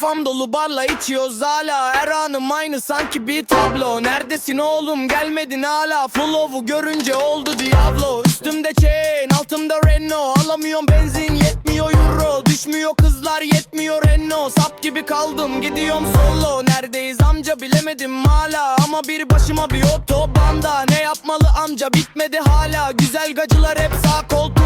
Kafam dolu barla içiyoruz hala. Her anım aynı sanki bir tablo. Neredesin oğlum? Gelmedin hala. Flow'u görünce oldu Diablo. Üstümde chain altımda Renault. Alamıyorum benzin yetmiyor euro. Düşmüyor kızlar yetmiyor Renault. Sap gibi kaldım gidiyorum solo. Neredeyiz amca? Bilemedim hala. Ama bir başıma bir otobanda. Ne yapmalı amca? Bitmedi hala. Güzel gacılar hep sağ koltukta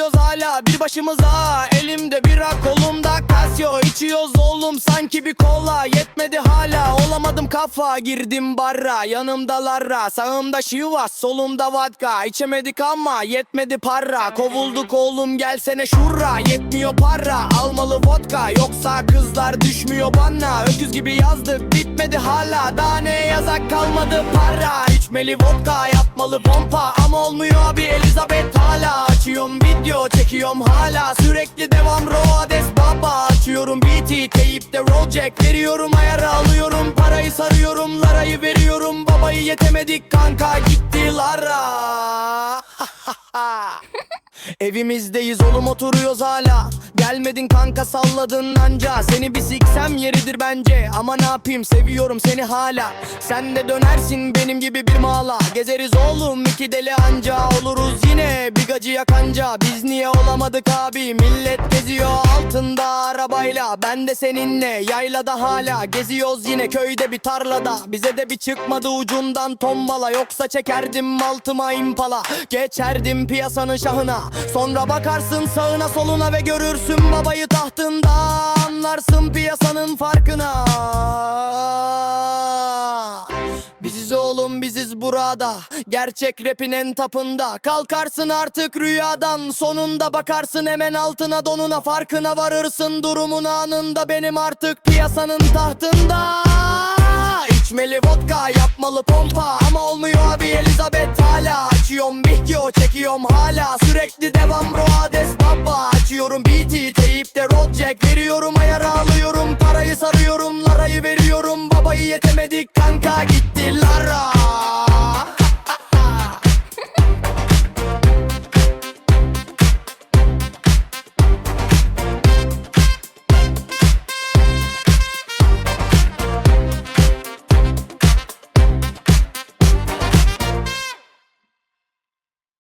İzliyoruz hala bir başımıza. Elimde bira kolumda Casio. İçiyoruz oğlum sanki bir kola. Yetmedi hala olamadım kafa. Girdim barra yanımda Larra. Sağımda Şivas solumda vodka. İçemedik ama yetmedi para. Kovulduk oğlum gelsene şurra. Yetmiyor para almalı vodka. Yoksa kızlar düşmüyor bana. Öküz gibi yazdık bitmedi hala. Daha ne yazak kalmadı para İçmeli vodka yapmalı pompa. Ama olmuyor abi Elizabeth hala Açıyorum video çekiyorum hala. Sürekli devam Roades baba. Açıyorum BT teyipte roll jack Veriyorum ayarı alıyorum Parayı sarıyorum Larayı veriyorum. Babayı yetemedik kanka gitti Lara. Evimizdeyiz oğlum oturuyoruz hala Gelmedin kanka salladın anca. Seni bir siksem yeridir bence. Ama ne yapayım seviyorum seni hala. Sen de dönersin benim gibi bir mala. Gezeriz oğlum iki deli anca. Oluruz yine bir gacı yakanca Biz niye olamadık abi? Millet geziyor altında arabayla. Ben de seninle yaylada hala Geziyoruz yine. Köyde bir tarlada. Bize de bir çıkmadı ucundan tombala. Yoksa çekerdim altıma impala. Geçerdim piyasanın şahına. Sonra bakarsın sağına soluna ve görürsün babayı tahtında Anlarsın piyasanın farkına. Biziz oğlum biziz burada. Gerçek rapin en tapında. Kalkarsın artık rüyadan. Sonunda bakarsın hemen altına donuna. Farkına varırsın durumun anında. Benim artık piyasanın tahtında. İçmeli vodka yapmalı pompa. Ama olmuyor abi Elizabeth hala. Açıyorum video çekiyorum hala Sürekli devam. Roades baba Açıyorum BT teyipte road jack Veriyorum. Ayarı alıyorum Parayı sarıyorum larayı veriyorum. Babayı yetemedik